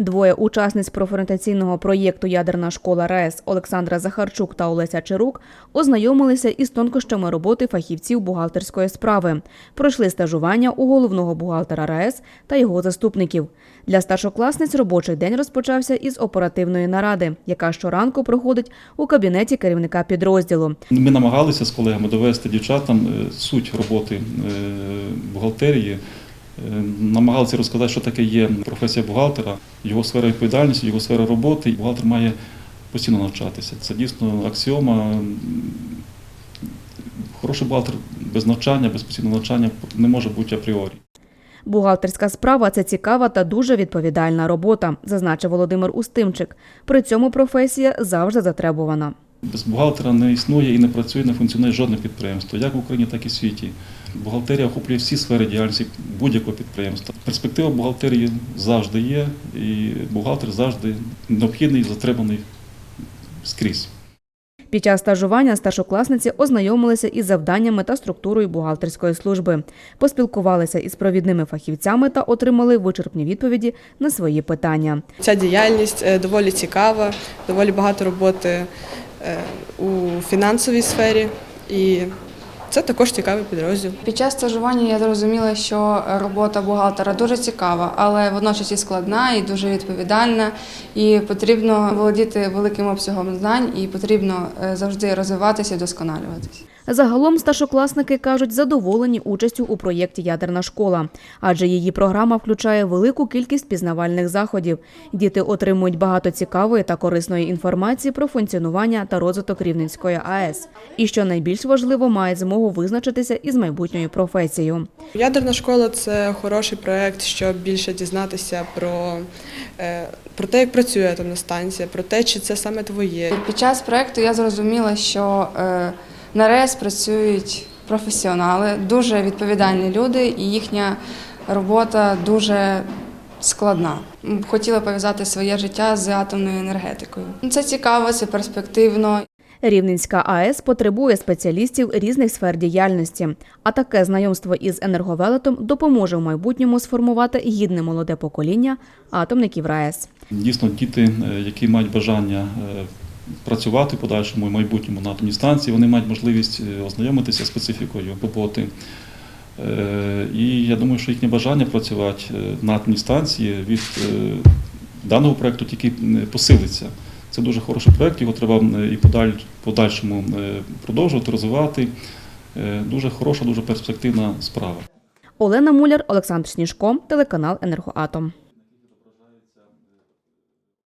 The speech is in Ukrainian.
Двоє учасниць профорієнтаційного проєкту Ядерна школа РаЕС Олександра Захарчук та Олеся Чирук ознайомилися із тонкощами роботи фахівців бухгалтерської справи. Пройшли стажування у головного бухгалтера РаЕС та його заступників. Для старшокласниць робочий день розпочався із оперативної наради, яка щоранку проходить у кабінеті керівника підрозділу. Ми намагалися з колегами довести дівчатам е, суть роботи е, бухгалтерії, намагалися розказати, що таке є професія бухгалтера, його сфера відповідальності, його сфера роботи. Бухгалтер має постійно навчатися. Це дійсно аксіома. Хороший бухгалтер без навчання, без постійного навчання не може бути апріорі. Бухгалтерська справа це цікава та дуже відповідальна робота, зазначив Володимир Устимчик. При цьому професія завжди затребувана. Без бухгалтера не існує і не працює, не функціонує жодне підприємство, як в Україні, так і в світі. Бухгалтерія охоплює всі сфери діяльності будь-якого підприємства. Перспектива бухгалтерії завжди є, і бухгалтер завжди необхідний, затребаний скрізь. Під час стажування старшокласниці ознайомилися із завданнями та структурою бухгалтерської служби, поспілкувалися із провідними фахівцями та отримали вичерпні відповіді на свої питання. Ця діяльність е, доволі цікава, доволі багато роботи у фінансовій сфері, і це також цікавий підрозділ. Під час стажування я зрозуміла, що робота бухгалтера дуже цікава, але водночас і складна, і дуже відповідальна. І потрібно володіти великим обсягом знань, і потрібно е, завжди розвиватися і досконалюватися. Загалом старшокласники кажуть, задоволені участю у проєкті Ядерна школа, адже її програма включає велику кількість пізнавальних заходів. Діти отримують багато цікавої та корисної інформації про функціонування та розвиток Рівненської АЕС. І що найбільш важливо, мають змогу визначитися із майбутньою професією. Ядерна школа це хороший проєкт, щоб більше дізнатися про, е, про те, як працює атомна станція, про те, чи це саме твоє. Під час проєкту я зрозуміла, що е, на РЕС працюють професіонали, дуже відповідальні люди, і їхня робота дуже складна. Хотіла пов'язати своє життя з атомною енергетикою. Це цікаво, це перспективно. Рівненська АЕС потребує спеціалістів різних сфер діяльності, а таке знайомство із енерговелетом допоможе в майбутньому сформувати гідне молоде покоління атомників РаЕС. Дійсно, діти, е, які мають бажання е, працювати в подальшому і майбутньому на атомній станції, вони мають можливість е, ознайомитися специфікою роботи. І я думаю, що їхнє бажання працювати на атомній станції від даного проєкту тільки посилиться. Це дуже хороший проєкт, його треба е, і подаль- подальшому е, продовжувати, розвивати. Е, Дуже хороша, дуже перспективна справа. Олена Муляр, Олександр Сніжко, телеканал Енергоатом.